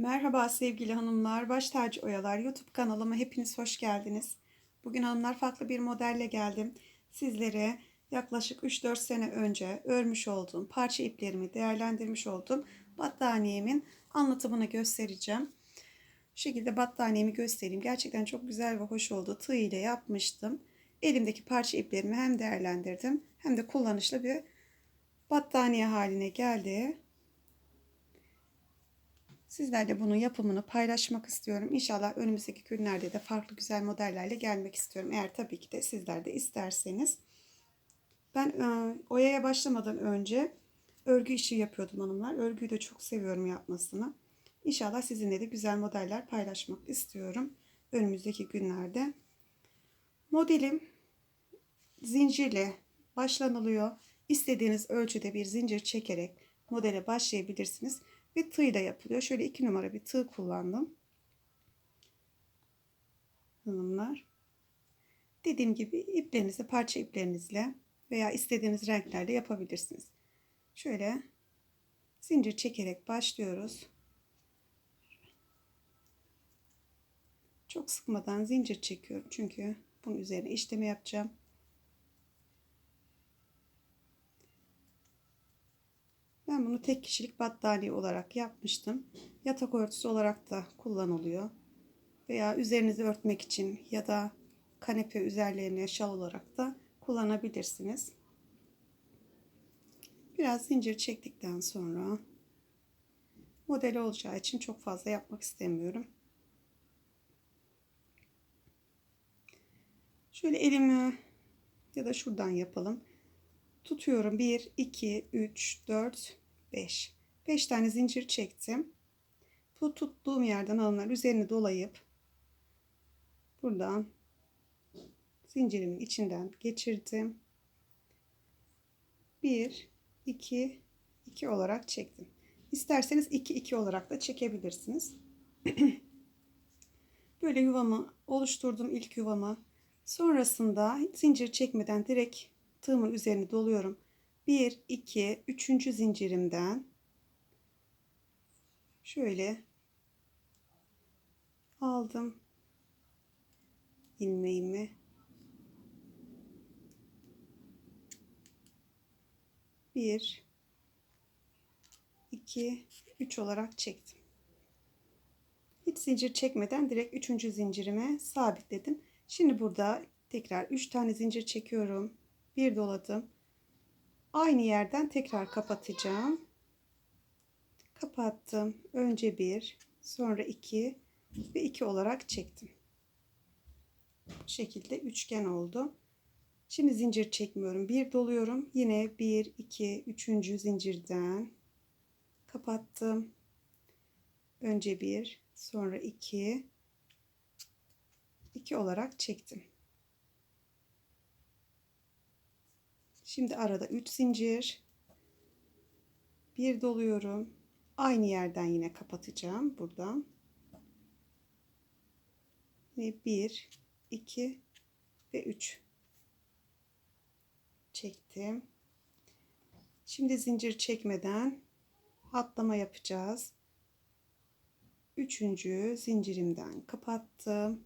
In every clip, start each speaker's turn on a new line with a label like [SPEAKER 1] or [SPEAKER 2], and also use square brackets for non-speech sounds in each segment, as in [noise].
[SPEAKER 1] Merhaba sevgili hanımlar, Baş Tacı Oyalar YouTube kanalıma hepiniz hoş geldiniz. Bugün hanımlar farklı bir modelle geldim. Sizlere yaklaşık 3-4 sene önce örmüş olduğum, parça iplerimi değerlendirmiş olduğum battaniyemin anlatımını göstereceğim. Şu şekilde battaniyemi göstereyim. Gerçekten çok güzel ve hoş oldu. Tığ ile yapmıştım. Elimdeki parça iplerimi hem değerlendirdim hem de kullanışlı bir battaniye haline geldi. Sizlerle bunun yapımını paylaşmak istiyorum. İnşallah önümüzdeki günlerde de farklı güzel modellerle gelmek istiyorum. Eğer tabii ki de sizler de isterseniz. Ben e, oyaya başlamadan önce örgü işi yapıyordum hanımlar. Örgüyü de çok seviyorum yapmasını. İnşallah sizinle de güzel modeller paylaşmak istiyorum. Önümüzdeki günlerde. Modelim zincirle başlanılıyor. İstediğiniz ölçüde bir zincir çekerek modele başlayabilirsiniz ve tığ ile yapılıyor. Şöyle iki numara bir tığ kullandım. Hanımlar. Dediğim gibi iplerinizi parça iplerinizle veya istediğiniz renklerle yapabilirsiniz. Şöyle zincir çekerek başlıyoruz. Çok sıkmadan zincir çekiyorum çünkü bunun üzerine işlemi yapacağım. Ben bunu tek kişilik battaniye olarak yapmıştım. Yatak örtüsü olarak da kullanılıyor. Veya üzerinizi örtmek için ya da kanepe üzerlerine şal olarak da kullanabilirsiniz. Biraz zincir çektikten sonra model olacağı için çok fazla yapmak istemiyorum. Şöyle elimi ya da şuradan yapalım. Tutuyorum. 1, 2, 3, 4, 5. 5 tane zincir çektim. Bu tuttuğum yerden alanlar üzerine dolayıp buradan zincirimin içinden geçirdim. 1 2 2 olarak çektim. İsterseniz 2 2 olarak da çekebilirsiniz. [clears throat] Böyle yuvamı oluşturdum ilk yuvamı. Sonrasında zincir çekmeden direkt tığımın üzerine doluyorum. 1, 2, 3. zincirimden şöyle aldım ilmeğimi. Bir, iki, üç olarak çektim. Hiç zincir çekmeden direkt üçüncü zincirime sabitledim. Şimdi burada tekrar üç tane zincir çekiyorum. Bir doladım aynı yerden tekrar kapatacağım. Kapattım. Önce bir, sonra iki ve iki olarak çektim. Bu şekilde üçgen oldu. Şimdi zincir çekmiyorum. Bir doluyorum. Yine bir, iki, üçüncü zincirden kapattım. Önce bir, sonra iki, iki olarak çektim. Şimdi arada 3 zincir. Bir doluyorum. Aynı yerden yine kapatacağım buradan. Ve 1 2 ve 3 çektim. Şimdi zincir çekmeden atlama yapacağız. Üçüncü zincirimden kapattım.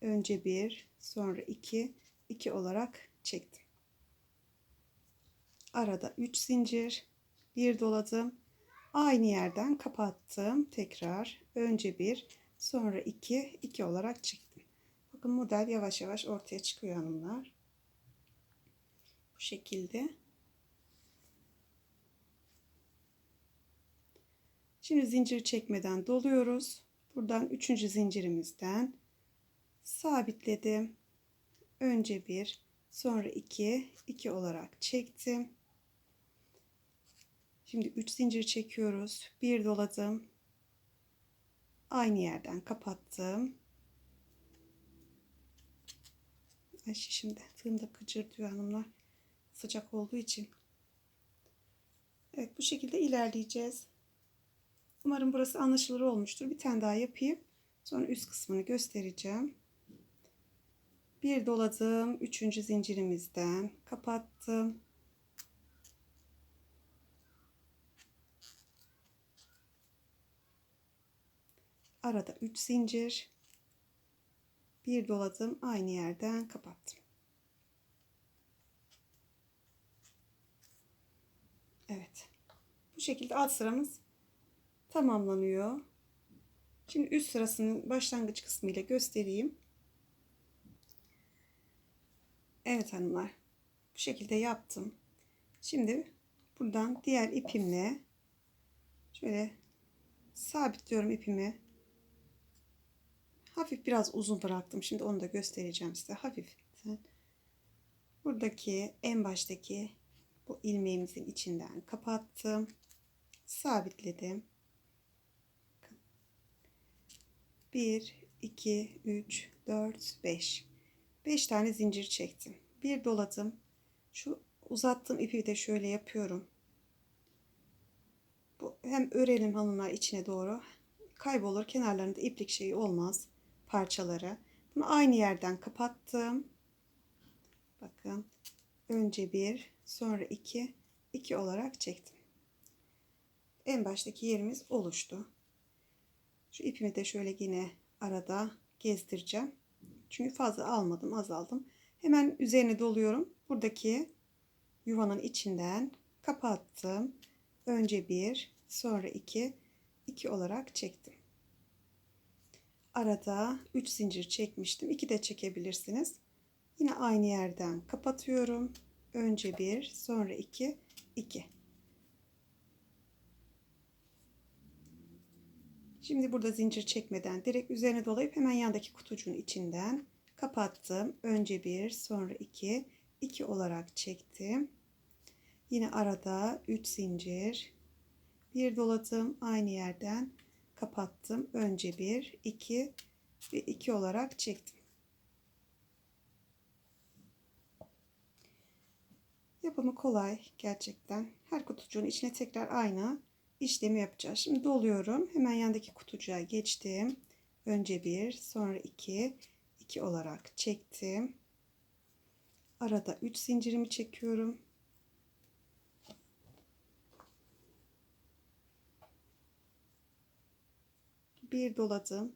[SPEAKER 1] Önce bir, sonra iki, iki olarak çektim arada 3 zincir bir doladım. Aynı yerden kapattım tekrar. Önce bir sonra 2 2 olarak çıktım. Bakın model yavaş yavaş ortaya çıkıyor hanımlar. Bu şekilde. Şimdi zincir çekmeden doluyoruz. Buradan 3. zincirimizden sabitledim. Önce bir sonra 2 2 olarak çektim Şimdi 3 zincir çekiyoruz. Bir doladım. Aynı yerden kapattım. Ay şimdi tığım da kıcır diyor hanımlar. Sıcak olduğu için. Evet bu şekilde ilerleyeceğiz. Umarım burası anlaşılır olmuştur. Bir tane daha yapayım. Sonra üst kısmını göstereceğim. Bir doladım. Üçüncü zincirimizden kapattım. Arada 3 zincir. Bir doladım. Aynı yerden kapattım. Evet. Bu şekilde alt sıramız tamamlanıyor. Şimdi üst sırasının başlangıç kısmı ile göstereyim. Evet hanımlar. Bu şekilde yaptım. Şimdi buradan diğer ipimle şöyle sabitliyorum ipimi. Hafif biraz uzun bıraktım. Şimdi onu da göstereceğim size. Hafif. Buradaki en baştaki bu ilmeğimizin içinden kapattım. Sabitledim. 1, 2, 3, 4, 5. 5 tane zincir çektim. Bir doladım. Şu uzattığım ipi de şöyle yapıyorum. Bu hem örelim hanımlar içine doğru. Kaybolur kenarlarında iplik şeyi olmaz parçaları. Bunu aynı yerden kapattım. Bakın. Önce bir, sonra iki, iki olarak çektim. En baştaki yerimiz oluştu. Şu ipimi de şöyle yine arada gezdireceğim. Çünkü fazla almadım, azaldım. Hemen üzerine doluyorum. Buradaki yuvanın içinden kapattım. Önce bir, sonra iki, iki olarak çektim. Arada 3 zincir çekmiştim. 2 de çekebilirsiniz. Yine aynı yerden kapatıyorum. Önce bir, sonra iki, iki. Şimdi burada zincir çekmeden direkt üzerine dolayıp hemen yandaki kutucuğun içinden kapattım. Önce bir, sonra iki, iki olarak çektim. Yine arada 3 zincir. Bir doladım aynı yerden kapattım. Önce bir, iki ve iki olarak çektim. Yapımı kolay gerçekten. Her kutucuğun içine tekrar aynı işlemi yapacağız. Şimdi doluyorum. Hemen yandaki kutucuğa geçtim. Önce bir, sonra iki, iki olarak çektim. Arada 3 zincirimi çekiyorum. Bir doladım.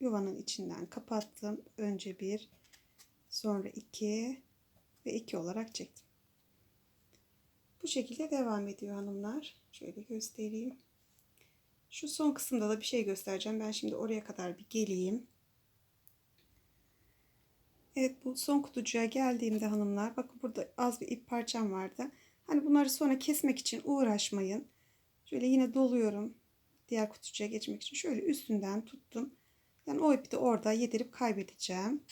[SPEAKER 1] Yuvanın içinden kapattım. Önce bir, sonra iki ve iki olarak çektim. Bu şekilde devam ediyor hanımlar. Şöyle göstereyim. Şu son kısımda da bir şey göstereceğim. Ben şimdi oraya kadar bir geleyim. Evet bu son kutucuğa geldiğimde hanımlar bakın burada az bir ip parçam vardı. Hani bunları sonra kesmek için uğraşmayın. Şöyle yine doluyorum. Diğer kutucuğa geçmek için şöyle üstünden tuttum. Yani o ipi de orada yedirip kaybedeceğim.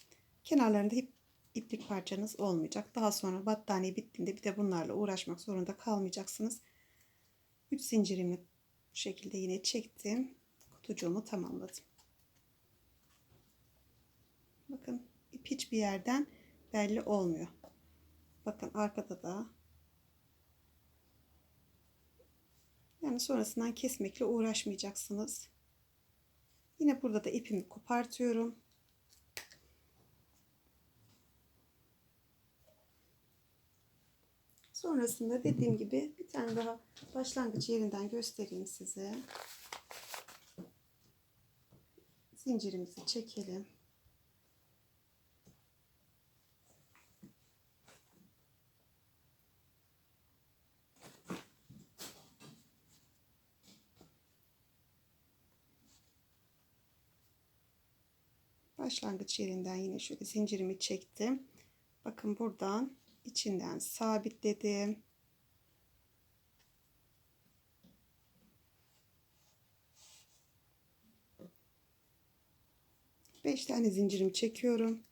[SPEAKER 1] Kenarlarında ip iplik parçanız olmayacak. Daha sonra battaniye bittiğinde bir de bunlarla uğraşmak zorunda kalmayacaksınız. 3 zincirimi bu şekilde yine çektim. Kutucuğumu tamamladım. Bakın ip hiçbir yerden belli olmuyor. Bakın arkada da yani sonrasından kesmekle uğraşmayacaksınız. Yine burada da ipimi kopartıyorum. Sonrasında dediğim gibi bir tane daha başlangıç yerinden göstereyim size. Zincirimizi çekelim. Başlangıç yerinden yine şöyle zincirimi çektim. Bakın buradan içinden sabitledim. Beş tane zincirimi çekiyorum.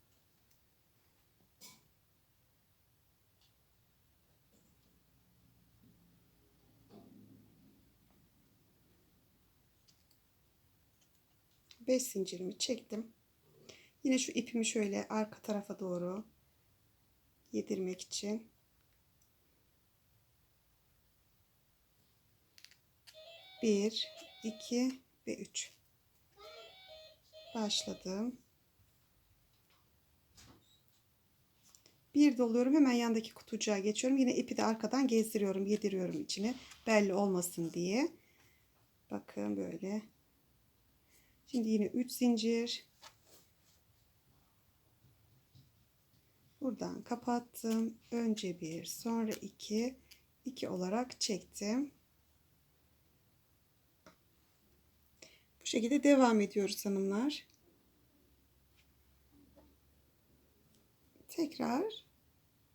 [SPEAKER 1] Beş zincirimi çektim. Yine şu ipimi şöyle arka tarafa doğru yedirmek için bir, iki ve üç. Başladım. Bir doluyorum. Hemen yandaki kutucuğa geçiyorum. Yine ipi de arkadan gezdiriyorum. Yediriyorum içine. Belli olmasın diye. Bakın böyle. Şimdi yine 3 zincir. Buradan kapattım. Önce bir, sonra iki, iki olarak çektim. Bu şekilde devam ediyoruz hanımlar. Tekrar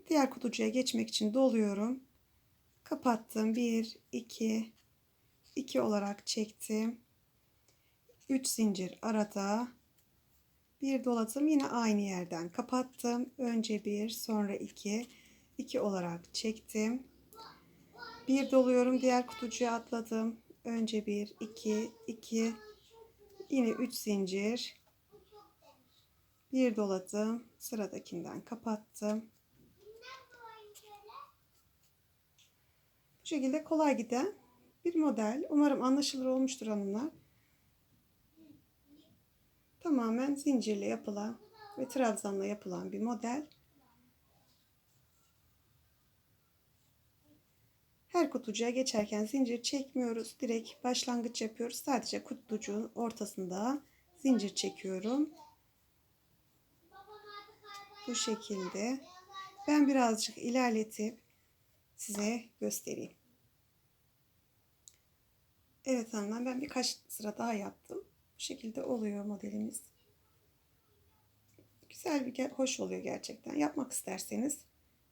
[SPEAKER 1] diğer kutucuya geçmek için doluyorum. Kapattım. 1 2 2 olarak çektim. 3 zincir arada. Bir doladım yine aynı yerden kapattım. Önce bir, sonra iki, iki olarak çektim. Bir doluyorum, diğer kutucuya atladım. Önce bir, iki, iki, yine üç zincir. Bir doladım, sıradakinden kapattım. Bu şekilde kolay giden bir model. Umarım anlaşılır olmuştur hanımlar. Tamamen zincirle yapılan ve trabzanla yapılan bir model. Her kutucuğa geçerken zincir çekmiyoruz. Direkt başlangıç yapıyoruz. Sadece kutucuğun ortasında zincir çekiyorum. Bu şekilde. Ben birazcık ilerletip size göstereyim. Evet hanımlar ben birkaç sıra daha yaptım. Bu şekilde oluyor modelimiz. Güzel bir hoş oluyor gerçekten. Yapmak isterseniz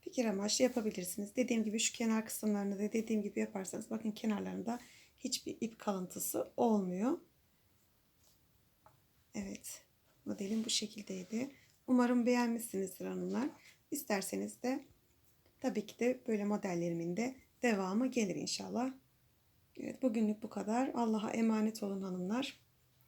[SPEAKER 1] fikir amaçlı yapabilirsiniz. Dediğim gibi şu kenar kısımlarını da dediğim gibi yaparsanız bakın kenarlarında hiçbir ip kalıntısı olmuyor. Evet. Modelim bu şekildeydi. Umarım beğenmişsinizdir hanımlar. İsterseniz de tabii ki de böyle modellerimin de devamı gelir inşallah. Evet bugünlük bu kadar. Allah'a emanet olun hanımlar.